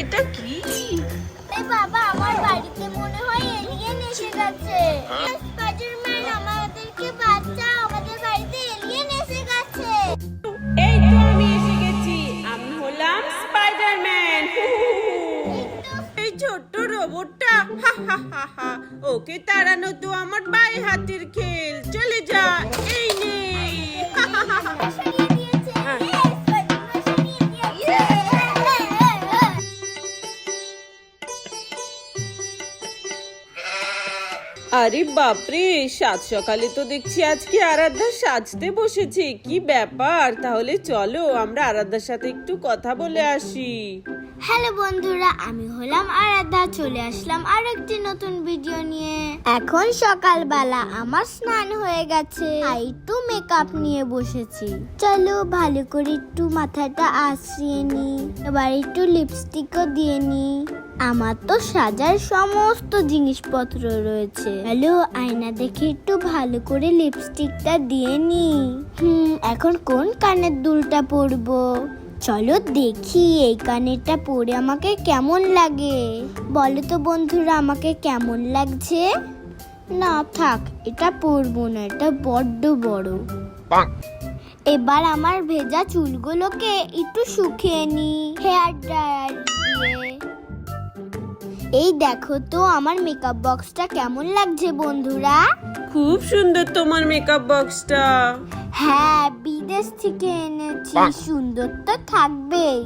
এটা কি? এই বাবা আমার বাড়িতে মনে হয় এলিয়েন এসে গেছে। স্পাইডারম্যান আমাদেরকে বাঁচাও আমাদের বাড়িতে এলিয়েন এসে গেছে। এই তো আমি এসে গেছি। আমি হলাম স্পাইডারম্যান এই ছোট্ট রোবটটা হা হা হা হা। ওকে তাড়ানো তো আমার বাই হাতের খেল। চলে যা এই নে। আরে বাপরে, সাত সকালে তো দেখছি আজকে আরাধ্যা সাজতে বসেছে। কি ব্যাপার? তাহলে চলো, আমরা আরাধ্যার সাথে একটু কথা বলে আসি। হ্যালো বন্ধুরা, আমি হলাম আরাধ্যা, চলে আসলাম আর একটি নতুন ভিডিও নিয়ে। এখন সকালবেলা আমার স্নান হয়ে গেছে একটু মেকআপ নিয়ে বসেছি। চলো, ভালো করে একটু মাথাটা আশ্রিয়ে নি এবার একটু লিপস্টিকও দিয়ে নি আমার তো সাজার সমস্ত জিনিসপত্র রয়েছে। হ্যালো আয়না দেখে একটু ভালো করে লিপস্টিকটা দিয়ে নি। হুম এখন কোন কানের দুলটা পরবো? চলো দেখি এই কানেরটা পরে আমাকে কেমন লাগে। বলো তো বন্ধুরা আমাকে কেমন লাগছে? না থাক এটা পরবো না এটা বড্ড বড়। এবার আমার ভেজা চুলগুলোকে একটু শুকিয়ে নি। হেয়ার ড্রায়ার দিয়ে। এই দেখো তো আমার মেকআপ বক্সটা কেমন লাগছে বন্ধুরা? খুব সুন্দর তোমার মেকআপ বক্সটা হ্যাঁ বিদেশ থেকে এনেছি। সুন্দর তো থাকবেই।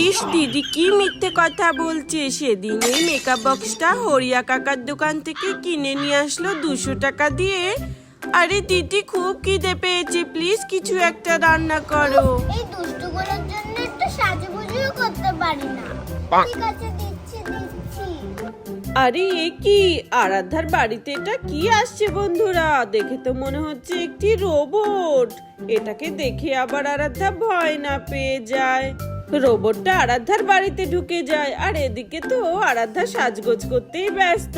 ইস দিদি কি মিথ্যে কথা বলছে? সেদিন এই মেকআপ বক্সটা হরিয়া কাকার দোকান থেকে কিনে নিয়ে আসলো দুশো টাকা দিয়ে। আরে দিদি খুব খিদে পেয়েছে। প্লিজ কিছু একটা রান্না করো। এই দুষ্টুগুলোর জন্য একটু সাজুগুজুও করতে পারি না। ঠিক আছে আরে এ কি? আরাধ্যার বাড়িতে এটা কি আসছে বন্ধুরা? দেখে তো মনে হচ্ছে একটি রোবট। এটাকে দেখে আবার আরাধ্যা ভয় না পেয়ে যায়। রোবটটা আরাধ্যার বাড়িতে ঢুকে যায় আর এদিকে তো আরাধ্যা সাজগোজ করতেই ব্যস্ত।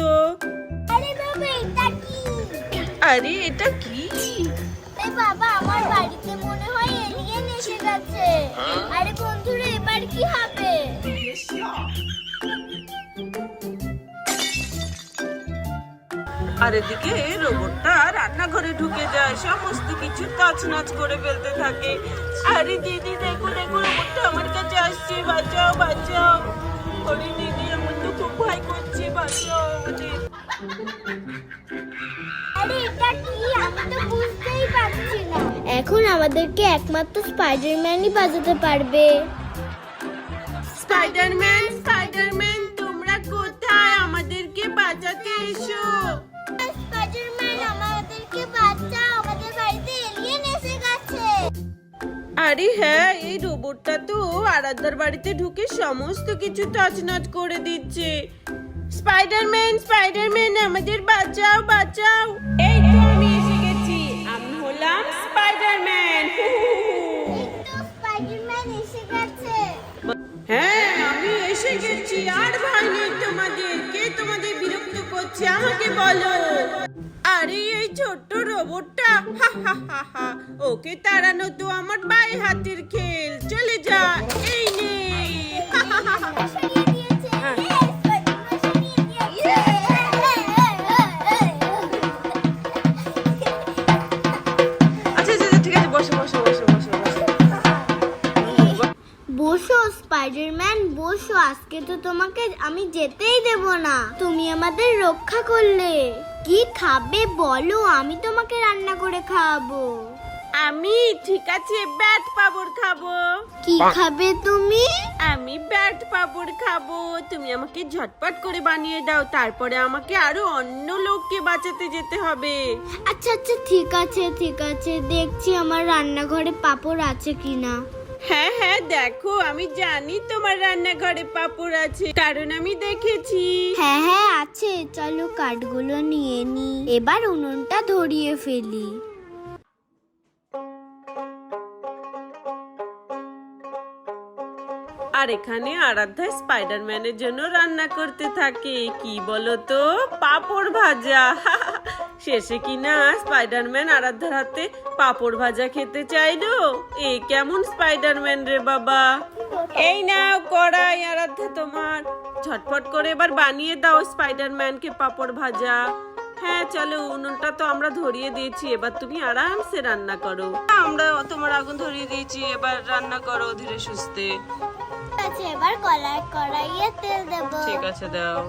আরে বাবা এটা কি? আরে এটা কি? বাবা আমার বাড়িতে মনে হয় এলিয়েন এসে গেছে। আরে বন্ধুরা এবার কি হবে? আর এদিকে রোবটটা রান্নাঘরে ঢুকে যায় সমস্ত কিছু তছনছ করে ফেলতে থাকে। আরে দিদি দেখো দেখো রোবটটা আমার কাছে আসছে বাঁচাও বাঁচাও। আরে দিদি আমার তো খুব ভয় করছে বাঁচাও আমাদের। আরে এটা কি? আমি তো বুঝতেই পারছি না। এখন আমাদেরকে একমাত্র স্পাইডারম্যানই বাজাতে পারবে। স্পাইডারম্যান স্পাইডারম্যান তোমরা কোথায় আমাদেরকে বাজাতে এসো? আরে হ্যাঁ এই রোবটটা তো আরাধ্যার বাড়িতে ঢুকে সমস্ত কিছু তছনছ করে দিচ্ছে। স্পাইডারম্যান স্পাইডারম্যান আমাদের বাঁচাও বাঁচাও। এই তো আমি এসে গেছি। আমি হলাম স্পাইডারম্যান হ্যাঁ আমি এসে গেছি। আর ভয় নেই তোমাদের। কে তোমাদের বিরক্ত করছে? আমাকে বলো। আরে ছোট্ট রোবটটা। ওকে তাড়ানো তো আমার বাই হাতের খেল। চলে যা, এই নে। বসো, স্পাইডারম্যান, বসো। আজকে তো তোমাকে আমি যেতেই দেব না। তুমি আমাদের রক্ষা করলে। কি খাবে বলো আমি তোমাকে রান্না করে খাওয়াবো। আমি ঠিক আছে ব্যাট পাপড় খাব। কি খাবে তুমি? আমি ব্যাট পাপড় খাব। তুমি আমাকে ঝটপট করে বানিয়ে দাও তারপরে আমাকে আরও অন্য লোককে বাঁচাতে যেতে হবে। আচ্ছা আচ্ছা ঠিক আছে ঠিক আছে দেখছি আমার রান্নাঘরে পাপড় আছে কিনা। হ্যাঁ হ্যাঁ দেখো আমি জানি তোমার রান্নাঘরে পাপড় আছে। কারণ আমি দেখেছি। হ্যাঁ হ্যাঁ আছে। চলো কাঠগুলো নিয়ে নি। এবার উনুনটা ধরিয়ে ফেলি। আর এখানে আরাধ্যা স্পাইডারম্যানের জন্য রান্না করতে থাকে। কি বলো তো? পাপড় ভাজা। শেষে কি না স্পাইডারম্যান আরাধ্যার হাতে পাপড় ভাজা খেতে চাইলো? এ কেমন স্পাইডারম্যান রে বাবা? এই নাও কড়াই আরাধ্যা তোমার। ঝটপট করে এবার বানিয়ে দাও স্পাইডারম্যানকে পাপড় ভাজা। হ্যাঁ চলো উনুনটা তো আমরা ধরিয়ে দিয়েছি এবার তুমি আরামসে রান্না করো। আমরা তোমার আগুন ধরিয়ে দিয়েছি এবার রান্না করো ধীরে সুস্থে। ঠিক এবার কড়াইয়ে তেল দেব। ঠিক আছে দাও।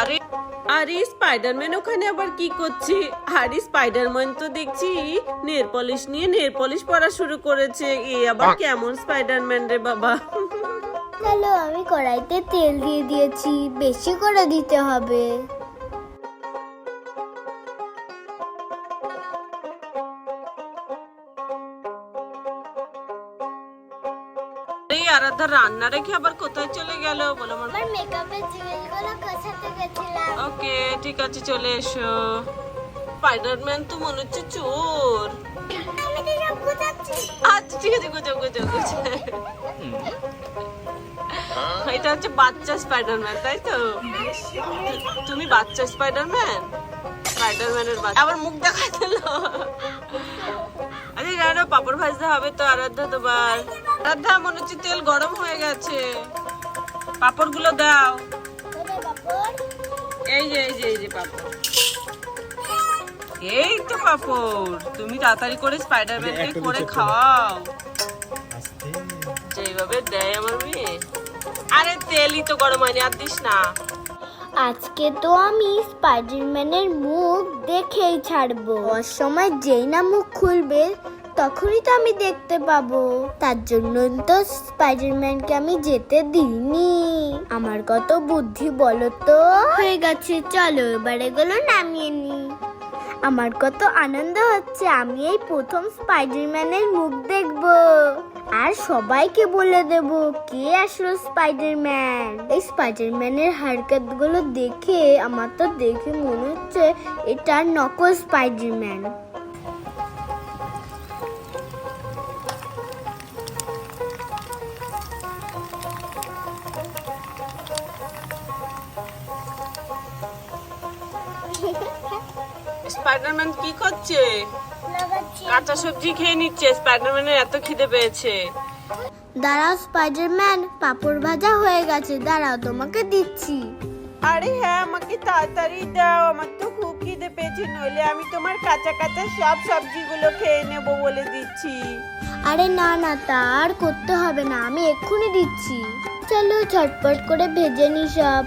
আরে আরে স্পাইডারম্যান ওখানে আবার কি করছে? আরে স্পাইডারম্যান তো দেখছি নেল পলিশ নিয়ে নেল পলিশ পরা শুরু করেছে। এ আবার কেমন স্পাইডারম্যান রে বাবা? চলো আমি কড়াইতে তেল দিয়ে দিয়েছি। বেশি করে দিতে হবে। আরাধ্যা রান্না রেখে আবার কোথায় চলে গেল? বলো আমার মেকআপের জিনিসগুলো গোছাতে গেছিলাম ওকে ঠিক আছে চলে এসো। স্পাইডারম্যান তো মনে হচ্ছে চোর। আচ্ছা ঠিক আছে গুজো গুজো গুজো এটা হচ্ছে বাচ্চা স্পাইডারম্যান তাই তো? তুমি বাচ্চা স্পাইডারম্যান স্পাইডারম্যানের বাচ্চা। আবার মুখ দেখাই দিল আরে না না পাপড় ভাজতে হবে তো আরাধ্যা তোমার। আরাধ্যা মনে হচ্ছে তেল গরম হয়ে গেছে। পাপড়গুলো দাও। এই যে এই যে এই যে পাপড়। এই তো পাপড়। তুমি তাড়াতাড়ি করে স্পাইডারম্যানকে একটা করে। খাওয়াও। যেভাবে দেয় আমার মেয়ে। আরে তেলই তো গরম হয়নি আর দিস না। আজকে তো আমি স্পাইডারম্যানের মুখ দেখেই ছাড়বো। ওর সময় যেই না মুখ খুলবে তখনই তো আমি দেখতে পাবো। তার জন্য তো স্পাইডারম্যানকে আমি যেতে দিইনি। আমার কত বুদ্ধি বলো তো? হয়ে গেছে চলো এবার এগুলো নামিয়ে নি আমার কত আনন্দ হচ্ছে আমি এই প্রথম স্পাইডারম্যানের মুখ দেখব। আর সবাইকে বলে দেব কে আসলো স্পাইডারম্যান এই স্পাইডারম্যানের হারকাতগুলো দেখে আমার তো দেখে মনে হচ্ছে এটা নকল স্পাইডারম্যান স্পাইডারম্যান কি করছে? কাঁচা সবজি খেয়ে নিচ্ছে স্পাইডারম্যানের এত খিদে পেয়েছে। দাঁড়াও স্পাইডারম্যান পাপড় ভাজা হয়ে গেছে। দাঁড়াও তোমাকে দিচ্ছি। আরে হ্যাঁ আমাকে তাড়াতাড়ি দাও আমার তো খুব খিদে পেয়েছে নইলে আমি তোমার কাঁচা কাঁচা সব সবজিগুলো খেয়ে নেব বলে দিচ্ছি। আরে না না তার করতে হবে না আমি এক্ষুনি দিচ্ছি। চলো ঝটপট করে ভেজে নি সব।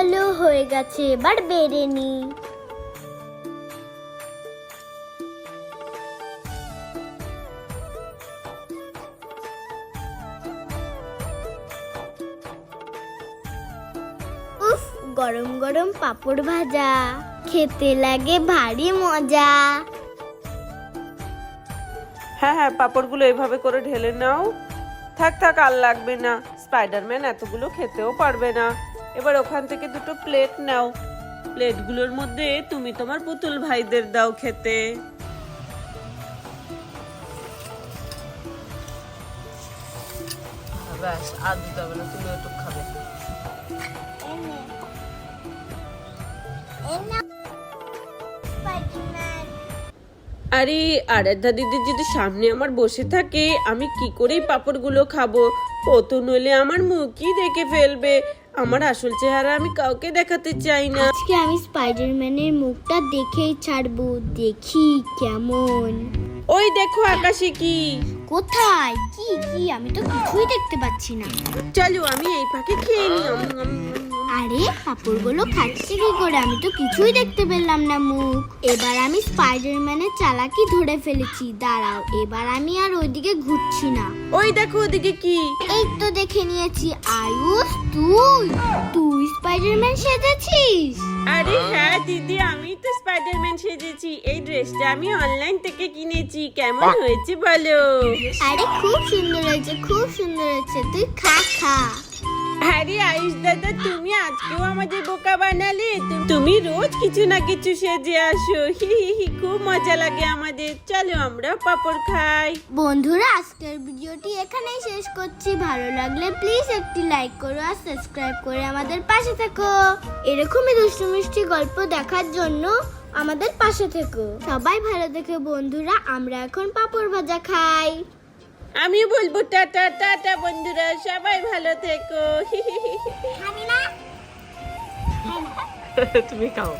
চলো হয়ে গেছে, এবার বেড়ে নি। গরম গরম পাপড় ভাজা, খেতে লাগে ভারী মজা। হ্যাঁ হ্যাঁ পাপড়গুলো এভাবে করে ঢেলে নাও। থাক থাক, আর লাগবে না। স্পাইডারম্যান এতগুলো খেতেও পারবে না। এবার ওখান থেকে দুটো প্লেট নাও। প্লেটগুলোর মধ্যে তুমি তোমার পুতুল ভাইদের দাও খেতে। আর আরাধ্যা দিদির যদি সামনে আমার বসে থাকে, আমি কি করেই পাপড়গুলো খাব? ও নইলে আমার মুখই দেখে ফেলবে। আমার আসল চেহারা আমি কাউকে দেখাতে চাই না। আজকে আমি স্পাইডারম্যানের মুখটা দেখেই ছাড়বো দেখি কেমন। ওই দেখো আকাশে কি। কোথায়? কি কি? আমি তো কিছুই দেখতে পাচ্ছি না। চলো আমি এই পাখি খেয়ে নি উম, উম, উম, উম। আরে কাপড়গুলো খাচ্ছে কি করে? আমি তো কিছুই দেখতে পেলাম না মুখ এবার আমি স্পাইডারম্যানের চালাকি ধরে ফেলেছি। দাঁড়াও এবার আমি আর ওইদিকে ঘুরছি না। ওই দেখো ওদিকে কি? এই তো দেখে নিয়েছি। আয়ুষ তুই? তুই স্পাইডারম্যান সেজেছিস? আরে হ্যাঁ দিদি আমি তো স্পাইডারম্যান সেজেছি। এই ড্রেসটা আমি অনলাইন থেকে কিনেছি। কেমন হয়েছে বলো? আরে খুব সুন্দর হয়েছে খুব সুন্দর হয়েছে। তুই খা খা। আয়ুষ দাদা, তুমি আজকেও আমাদের বোকা বানালে। তুমি রোজ কিছু না কিছু সেজে আসো। হি হি খুব মজা লাগে আমাদের। চলো আমরা পাপড় খাই। বন্ধুরা, আজকের ভিডিওটি এখানেই শেষ করছি। ভালো লাগলে প্লিজ একটি লাইক করো আর সাবস্ক্রাইব করে আমাদের পাশে থেকো। এরকমই দুষ্টু মিষ্টি গল্প দেখার জন্য আমাদের পাশে থেকো। সবাই ভালো দেখে বন্ধুরা, আমরা এখন পাপড় ভাজা খাই। আমি বলব টাটা টাটা বন্ধুরা সবাই ভালো থেকো। তুমি খাও